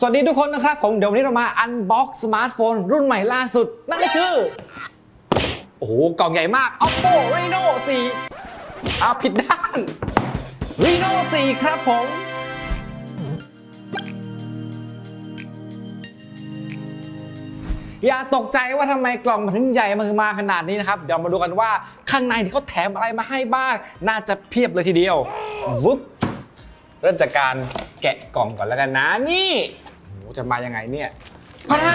สวัสดีทุกคนนะครับผมเดี๋ยววันนี้เรามาอันบ็อกสมาร์ทโฟนรุ่นใหม่ล่าสุด นั่นก็คือ โอ้โห กล่องใหญ่มาก Oppo Reno 4อ้าวผิดด้าน Reno 4 ครับผมอย่าตกใจว่าทำไมกล่องมันถึงใหญ่มามาขนาดนี้นะครับ เดี๋ยวมาดูกันว่าข้างในที่เขาแถมอะไรมาให้บ้าง น่าจะเพียบเลยทีเดียววุ๊บเริ่มจากการแกะกล่องก่อนแล้วกันนะนี่ โอ้โหจะมายังไงเนี่ยพะดา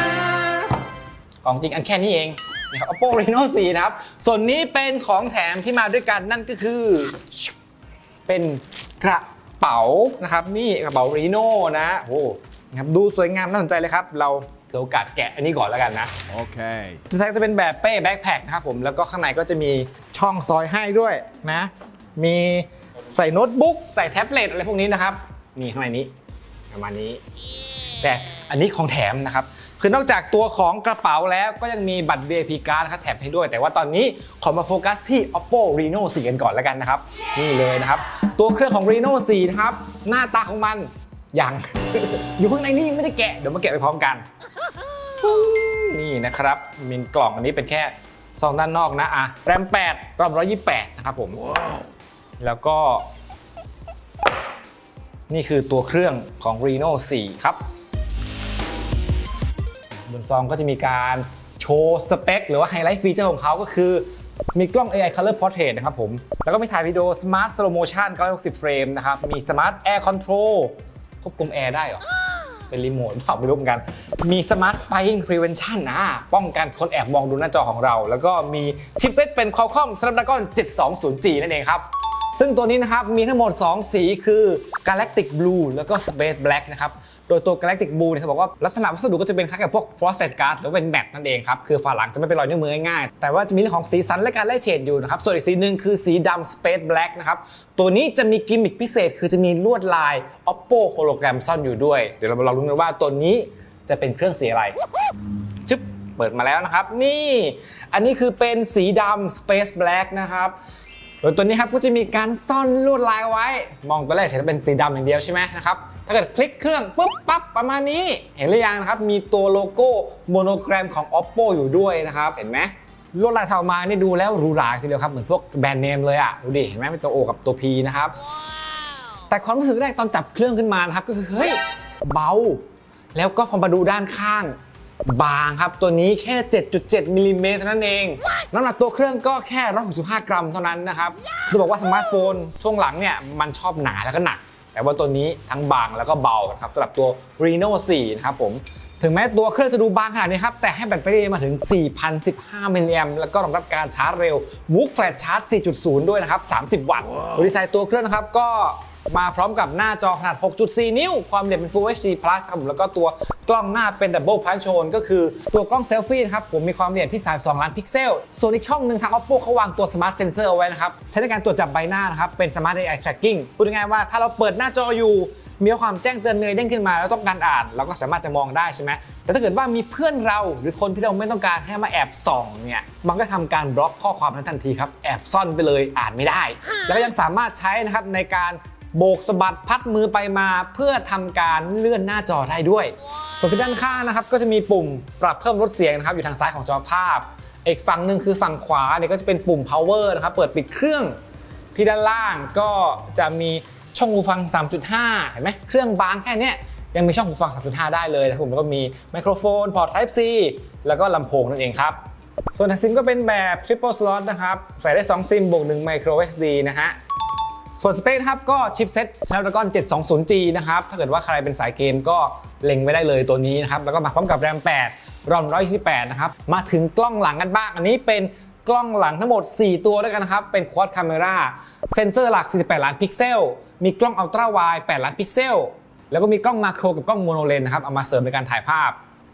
กล่องจริงอันแค่นี้เองนี่ครับ Oppo Reno 4 นะครับ ส่วนนี้เป็นของแถมที่มาด้วยกันนั่นก็คือ เป็นกระเป๋านะครับนี่กระเป๋ารีโน่นะโอ้โหนะครับดูสวยงามน่าสนใจเลยครับ เราถือโอกาสแกะอันนี้ก่อนแล้วกันนะ Okay. สุดท้ายจะเป็นแบบเป้แบ็คแพคนะครับผมแล้วก็ข้างในก็จะมีช่องซอยให้ด้วยนะ มีใส่โน้ตบุ๊กใส่แท็บเล็ตอะไรพวกนี้นะครับนี่ข้างในนี้ประมาณนี้ แต่อันนี้ของแถมนะครับคือนอกจากตัวของกระเป๋าแล้วก็ยังมีบัตร VIP card นะครับแถมให้ด้วย แต่ว่าตอนนี้ขอมาโฟกัสที่ Oppo Reno 4 กันก่อนแล้วกันนะครับ นี่เลยนะครับ ตัวเครื่องของ Reno 4 นะครับ หน้าตาของมันยังอยู่ข้างในนี่ยังไม่ได้แกะ เดี๋ยวมาแกะไปพร้อมกัน นี่นะครับ มีกล่องอันนี้เป็นแค่ซองด้านนอกนะอะแรม 8 รอม128 นะครับผม แล้วก็ นี่คือตัวเครื่องของ Reno 4 ครับ บนซองก็จะมีการโชว์สเปคหรือว่าไฮไลท์ฟีเจอร์ของเขาก็คือ มีกล้อง AI Color Portrait นะครับผม แล้วก็มีถ่ายวิดีโอ Smart Slow Motion 960 เฟรมนะครับ มี Smart Air Control ควบคุมแอร์ได้เหรอ เป็นรีโมทเปล่าไม่รู้เหมือนกัน มี Smart Spying Prevention นะ ป้องกันคนแอบมองดูหน้าจอของเรา แล้วก็มีชิปเซตเป็น Qualcomm Snapdragon 720G นั่นเองครับซึ่งตัวนี้นะครับมีทั้งหมด 2 สีคือ Galactic Blue แล้วก็ Space Black นะครับ ดยตัว Galactic Blue เนี่ยเขาบอกว่าลักษณะวัสดุก็จะเป็นคล้ายกับพวก frosted glass หรือเป็นแมตนั่นเองครับ คือฝาหลังจะไม่เป็นรอยนิ้วมือง่ายๆ แต่ว่าจะมีเรื่องของสีสันและการไล่เฉดอยู่นะครับ ส่วนอีกสีหนึ่งคือสีดำ Space Black นะครับ ตัวนี้จะมีกิมมิคพิเศษ คือจะมีลวดลาย Oppo Hologram ซ่อนอยู่ด้วย เดี๋ยวเรามาลองดูกันว่าตัวนี้จะเป็นเครื่องสีอะไรชึบเปิดมาแล้วนะครับ นี่ อันนี้คือเป็นสีดำ Space Black นะครับ โดยตัวนี้ครับก็จะมีการซ่อนลวดลายไว้ มองตัวแรกเห็นว่าเป็นสีดำอย่างเดียวใช่ไหมนะครับ ถ้าเกิดคลิกเครื่องปุ๊บปั๊บประมาณนี้ เห็นหรือยังนะครับ มีตัวโลโก้โมโนแกรมของ Oppo อยู่ด้วยนะครับ เห็นไหมลวดลายทำออกมานี่ดูแล้วหรูหราทีเดียวครับ เหมือนพวกแบรนด์เนมเลยอะ ดูดิ เห็นไหมเป็นตัว O กับตัว P นะครับ แต่ความรู้สึกแรกตอนจับเครื่องขึ้นมานะครับก็คือเฮ้ยเบา แล้วก็พอมาดูด้านข้าง บางครับ ตัวนี้แค่ 7.7มิลลิเมตรเท่านั้นเอง น้ำหนักตัวเครื่องก็แค่ 165 กรัมเท่านั้นนะครับจะบอกว่าสมาร์ทโฟนช่วงหลังเนี่ยมันชอบหนาแล้วก็หนัก แต่ว่าตัวนี้ทั้งบางแล้วก็เบานะครับสำหรับตัว Reno 4 นะครับผมถึงแม้ตัวเครื่องจะดูบางขนาดนี้ครับ แต่ให้แบตเตอรี่มาถึง 4,015มิลลิแอมป์แล้วก็รองรับการชาร์จเร็ว Whoop Flash Charge 4.0 ด้วยนะครับ 30 วัตต์โดยดีไซน์ตัวเครื่องนะครับก็ มาพร้อมกับหน้าจอขนาด 6.4 นิ้ว ความละเอียดเป็น Full HD Plus ครับผมแล้วก็ตัวกล้องหน้าเป็น Double Punch Hole ก็คือตัวกล้องเซลฟี่นะครับผมมีความละเอียดที่ 32 ล้านพิกเซล ส่วนอีกช่องหนึ่งทาง Oppo เขาวางตัว Smart Sensor เอาไว้นะครับ ใช้ในการตรวจจับใบหน้านะครับ เป็น Smart AI Tracking พูดง่ายๆว่าถ้าเราเปิดหน้าจออยู่มีความแจ้งเตือนเงยเด้งขึ้นมาแล้วต้องการอ่านเราก็สามารถจะมองได้ใช่ไหมแต่ถ้าเกิดว่ามีเพื่อนเราหรือคนที่เราไม่ต้องการให้มาแอบส่องเนี่ยมันก็ทำการบล็อกข้อความนั้นทันทีครับแอบซ่อนไปเลยอ่านไม่ได้ แล้วก็ยังสามารถใช้นะครับในการ โบกสะบัดพัดมือไปมาเพื่อทำการเลื่อนหน้าจอได้ด้วย ส่วนที่ด้านข้างนะครับก็จะมีปุ่มปรับเพิ่มลดเสียงนะครับอยู่ทางซ้ายของจอภาพ อีกฝั่งหนึ่งคือฝั่งขวาเนี่ยก็จะเป็นปุ่ม power นะครับเปิดปิดเครื่องที่ด้านล่างก็จะมีช่องหูฟัง 3.5 เห็นไหมเครื่องบางแค่เนี้ยยังมีช่องหูฟัง 3.5 ได้เลยนะครับผมแล้วก็มีไมโครโฟนพอร์ต Type C แล้วก็ลำโพงนั่นเองครับ ส่วนซิมก็เป็นแบบ Triple Slot นะครับ ใส่ได้ 2 ซิมบวก1 Micro SD นะฮะ ส่วนสเปคครับก็ชิปเซ็ต Snapdragon 720G นะครับ ถ้าเกิดว่าใครเป็นสายเกมก็เล็งไว้ได้เลยตัวนี้นะครับ แล้วก็มาพร้อมกับ RAM 8 ROM 128 นะครับ มาถึงกล้องหลังกันบ้าง อันนี้เป็นกล้องหลังทั้งหมด 4 ตัวด้วยกันนะครับ เป็น Quad Camera เซนเซอร์หลัก 48 ล้านพิกเซล มีกล้อง Ultra Wide 8ล้านพิกเซล แล้วก็มีกล้องมาโครกับกล้องโมโนเลนนะครับ เอามาเสริมในการถ่ายภาพ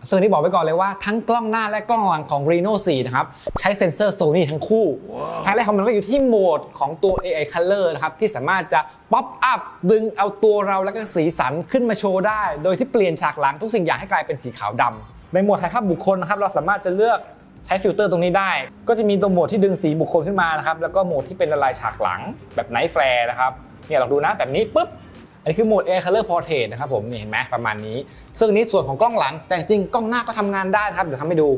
ซึ่งที่บอกไว้ก่อนเลยว่าทั้งกล้องหน้าและกล้องหลังของ Reno 4 นะครับ ใช้เซ็นเซอร์ Sony ทั้งคู่ไฮไลท์ของมันก็อยู่ที่โหมดของตัว AI Color นะครับ ที่สามารถจะป๊อปอัพดึงเอาตัวเราและก็สีสันขึ้นมาโชว์ได้ โดยที่เปลี่ยนฉากหลังทุกสิ่งอย่างให้กลายเป็นสีขาวดำในโหมดถ่ายภาพบุคคลนะครับ เราสามารถจะเลือกใช้ฟิลเตอร์ตรงนี้ได้ ก็จะมีตัวโหมดที่ดึงสีบุคคลขึ้นมานะครับแล้วก็โหมดที่เป็นละลายฉากหลังแบบ Night Flare นะครับเนี่ยเราดูนะแบบนี้ปุ๊บอั นี้คือโหมด Air Color Portrait นะครับผมนี่เห็นไหมประมาณนี้ ซึ่งนี้ส่วนของกล้องหลัง แต่จริงกล้องหน้าก็ทำงานได้นะครับเดี๋ยวทำให้ดู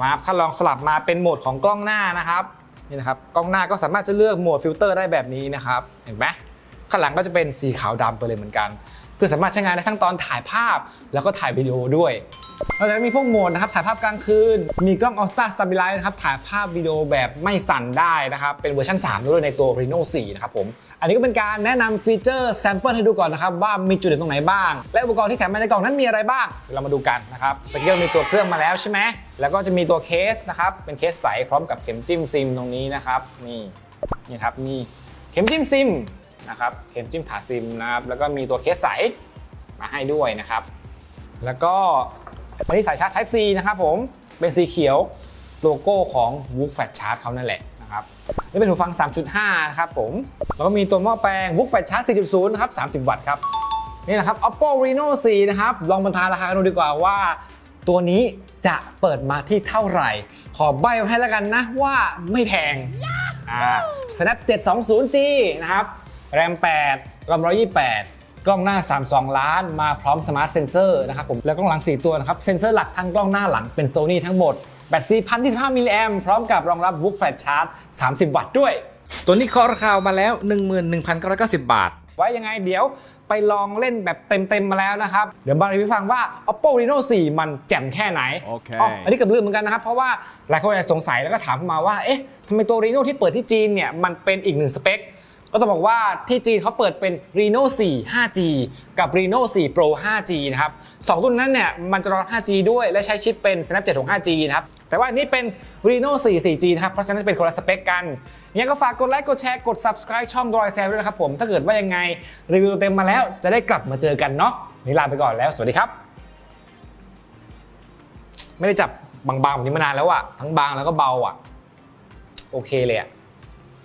มาถ้าลองสลับมาเป็นโหมดของกล้องหน้านะครับนี่นะครับกล้องหน้าก็สามารถจะเลือกโหมดฟิลเตอร์ได้แบบนี้นะครับเห็นไหมข้างหลังก็จะเป็นสีขาวดำไปเลยเหมือนกัน คือสามารถใช้งานได้ทั้งตอนถ่ายภาพ แล้วก็ถ่ายวิดีโอด้วย เราจะมีพวกโหมดนะครับถ่ายภาพกลางคืน มีกล้อง Ultra Stabilize นะครับถ่ายภาพวิดีโอแบบไม่สั่นได้นะครับเป็นเวอร์ชัน3ด้วยในตัว Reno 4 นะครับผม อันนี้ก็เป็นการแนะนำฟีเจอร์แซมเปิลให้ดูก่อนนะครับว่ามีจุดเด่นตรงไหนบ้าง และอุปกรณ์ที่แถมมาในกล่องนั้นมีอะไรบ้าง เรามาดูกันนะครับตะกี้เรามีตัวเครื่องมาแล้วใช่ไหมแล้วก็จะมีตัวเคสนะครับเป็นเคสใสพร้อมกับเข็มจิ้มซิมตรงนี้นะครับนี่นี่ครับมีเข็มจิ้มซิมนะครับเข็มจิ้มถาซิมนะครับแล้วก็มีตัวเคสใสมาให้ด้วยนะครับ แล้วก็ อันนี้สายชาร์จ Type C นะครับผม เป็นสีเขียวโลโก้ของ w o o f Fast Charge เขานั่นแหละนะครับนี่เป็นหูฟัง 3.5 นะครับผม แล้วก็มีตัวหม้อแปลง w o o f Fast Charge 4.0 นะครับ 30 วัตต์ครับ นี่นะครับ Oppo Reno 4 นะครับ ลองบรรทานราคากันดูดีกว่าว่า ตัวนี้จะเปิดมาที่เท่าไหร่ ขอใบให้แล้วกันนะว่าไม่แพงอ่า Snap 720G นะครับ RAM 8 RAM 128 กล้องหน้า 32 ล้าน มาพร้อมสมาร์ทเซนเซอร์นะครับผมแล้วกล้องหลัง 4 ตัวนะครับ เซนเซอร์หลักทั้งกล้องหน้าหลังเป็น Sony ทั้งหมดแบต4,025มิลลิแอมพร้อมกับรองรับ Whoop Fast Charge 30 วัตต์ด้วย ตัวนี้เคาะราคามาแล้ว 11,990 บาท ไว้ยังไงเดี๋ยวไปลองเล่นแบบเต็ม ๆ มาแล้วนะครับ เดี๋ยวมารีวิวฟังว่า Oppo Reno 4 มันแจ่มแค่ไหนโอเคอันนี้เกือบลืมเหมือนกันนะครับ เพราะว่าหลายคนอาจจะสงสัยแล้วก็ถามเข้ามาว่าเอ๊ะทำไมตัว Reno ที่เปิดที่จีนเนี่ยมันเป็นอีกหนึ่งสเปค ก็ต้องบอกว่าที่จีนเขาเปิดเป็น Reno 4 5G กับ Reno 4 Pro 5G นะครับสองรุ่นนั้นเนี่ยมันจะรองรับ 5G ด้วยและใช้ชิปเป็น Snapdragon 5G นะครับแต่ว่านนี้เป็น Reno 4 4G นะครับเพราะฉะนั้นจะเป็นคนละสเปคกันยังก็ฝากกดไลค์กดแชร์กด subscribe ช่องดอยแซมด้วยนะครับผมถ้าเกิดว่ายังไงรีวิวเต็มมาแล้วจะได้กลับมาเจอกันเนาะนนี่ลาไปก่อนแล้วสวัสดีครับ ไม่ได้จับบางๆแบบนี้มานานแล้วอะทั้งบางแล้วก็เบาอะโอเคเลยอะ